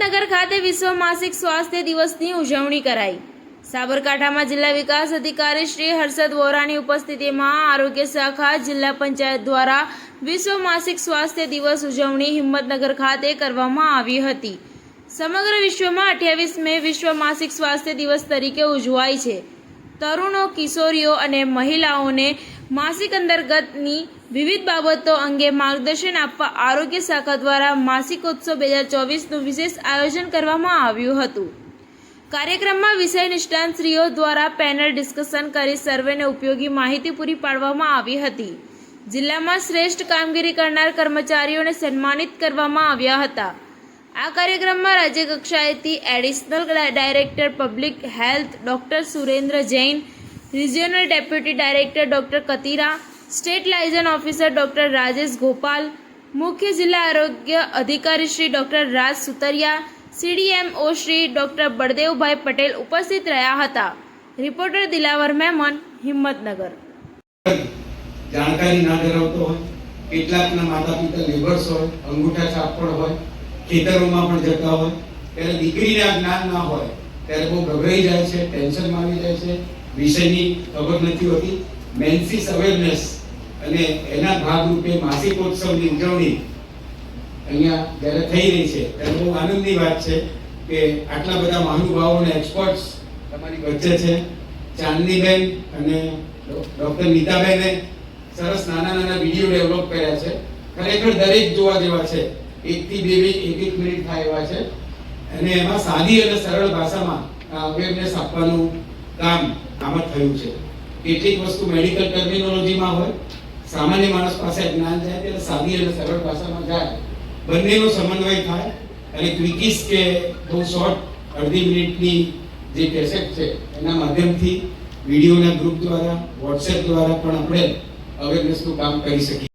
નગર ખાતે વિશ્વ માસિક સ્વાસ્થ્ય દિવસની ઉજવણી કરાઈ. સાબરકાંઠામાં જિલ્લા વિકાસ અધિકારી શ્રી હર્ષદ વોરાની ઉપસ્થિતિમાં આરોગ્ય શાખા જિલ્લા પંચાયત દ્વારા વિશ્વ માસિક સ્વાસ્થ્ય દિવસ ઉજવણી હિંમતનગર ખાતે કરવામાં આવી હતી. સમગ્ર વિશ્વમાં અઠ્યાવીસ મે વિશ્વ માસિક સ્વાસ્થ્ય દિવસ તરીકે ઉજવાય છે. તરુણો, કિશોરીઓ અને મહિલાઓને માસિક અંતર્ગતની વિવિધ બાબતો અંગે માર્ગદર્શન આપવા આરોગ્ય શાખા દ્વારા માસિકોત્સવ બે હજાર ચોવીસનું વિશેષ આયોજન કરવામાં આવ્યું હતું. કાર્યક્રમમાં વિષય નિષ્ણાંતશ્રીઓ દ્વારા પેનલ ડિસ્કશન કરી સર્વેને ઉપયોગી માહિતી પૂરી પાડવામાં આવી હતી. જિલ્લામાં શ્રેષ્ઠ કામગીરી કરનાર કર્મચારીઓને સન્માનિત કરવામાં આવ્યા હતા. આ કાર્યક્રમમાં રાજ્ય કક્ષાએથી additional director, public health doctor Surendra Jain, regional deputy director doctor Katira, state liaison officer doctor Rajesh Gopal, મુખ્ય જિલ્લા આરોગ્ય અધિકારી Shri doctor Raj Sutariya, CDMO Shri doctor Baldevbhai Patel ઉપસ્થિત રહ્યા હતા. રિપોર્ટર દિલાવર મેમન, હિંમતનગર. જાણકારી ના ધરાવતો હોય, કેટલાકના માતા પિતા લેબર્સ હોય, અંગૂઠા પણ હોય ખેતરોમાં પણ જતા હોય, ત્યારે દીકરીને આ જ્ઞાન ના હોય, ત્યારે બહુ ગભરાઈ જાય છે, ટેન્શનમાં આવી જાય છે. વિષયની ખબર નથી હોતી. મેન્સિસ અવેરનેસ અને એના ભાગરૂપે માસિકોત્સવની ઉજવણી અહીંયા જ્યારે થઈ રહી છે, ત્યારે બહુ આનંદની વાત છે કે આટલા બધા મહાનુભાવો અને એક્સપર્ટ્સ તમારી વચ્ચે છે. ચાંદનીબેન અને ડૉક્ટર નીતાબેને સરસ નાના નાના વીડિયો ડેવલપ કર્યા છે. ખરેખર દરેક જોવા જેવા છે. એક થી બે બે, એક એક મિનિટ થાય એવા છે. અને એમાં સાદી અને સરળ ભાષામાં અવેરનેસ આપવાનું કામ આમાં થયું છે. કેટલીક વસ્તુ મેડિકલ ટર્મિનોલોજીમાં હોય, સામાન્ય માણસ પાસે જ્ઞાન જાય ત્યારે સાદી અને સરળ ભાષામાં જાય. બંનેનો સમન્વય થાય અને ક્વિકીસ કે બહુ શોર્ટ અડધી મિનિટની જે કેસેટ છે, એના માધ્યમથી વિડીયોના ગ્રુપ દ્વારા વોટ્સએપ દ્વારા પણ આપણે અવેરનેસનું કામ કરી શકીએ.